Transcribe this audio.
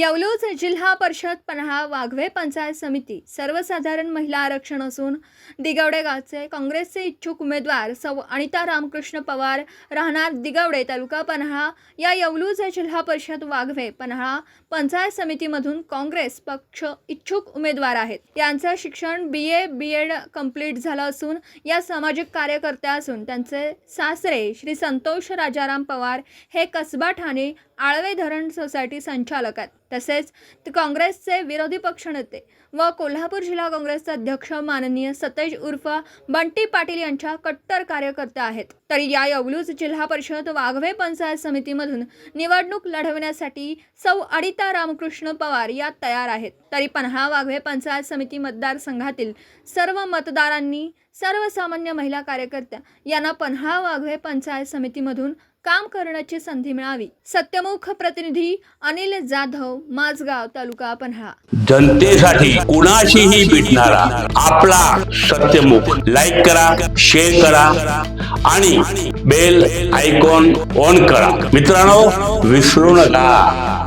येवलूज जिल्हा परिषद पन्हाळा वाघवे पंचायत समिती सर्वसाधारण महिला आरक्षण असून दिगवडे गावचे काँग्रेसचे इच्छुक उमेदवार सौ अनिता रामकृष्ण पवार राहणार दिगवडे तालुका पन्हाळा. या येवलूज जिल्हा परिषद वाघवे पन्हाळा पंचायत समितीमधून काँग्रेस पक्ष इच्छुक उमेदवार आहेत. यांचं शिक्षण बी ए बी एड कंप्लीट झालं असून या सामाजिक कार्यकर्त्या असून त्यांचे सासरे श्री संतोष राजाराम पवार हे कसबा ठाणे आळवे धरण सोसायटी संचालक आहेत. तसेच काँग्रेसचे विरोधी पक्षनेते व कोल्हापूर जिल्हा काँग्रेसचे अध्यक्ष माननीय सतेज उर्फ बंटी पाटील यांच्या कट्टर कार्यकर्त्या आहेत. तर या येवलूज जिल्हा परिषद वाघवे पंचायत समितीमधून निवडणूक लढवण्यासाठी सौ अडिता रामकृष्ण पवार या तयार आहेत. तरी पन्हाळा वाघवे पंचायत समिती मतदारसंघातील सर्व मतदारांनी सर्वसामान्य महिला कार्यकर्त्या यांना पन्हाळा वाघवे पंचायत समितीमधून काम करण्याची संधी मिळावी. सत्यमुख प्रतिनिधी अनिल जाधव माझगाव तालुका पन्हाळा. जनतेसाठी कुणाशीही भेटणारा आपला सत्यमुख. लाईक करा शेअर करा आणि बेल आयकॉन ऑन करा. मित्रांनो विसरू नका.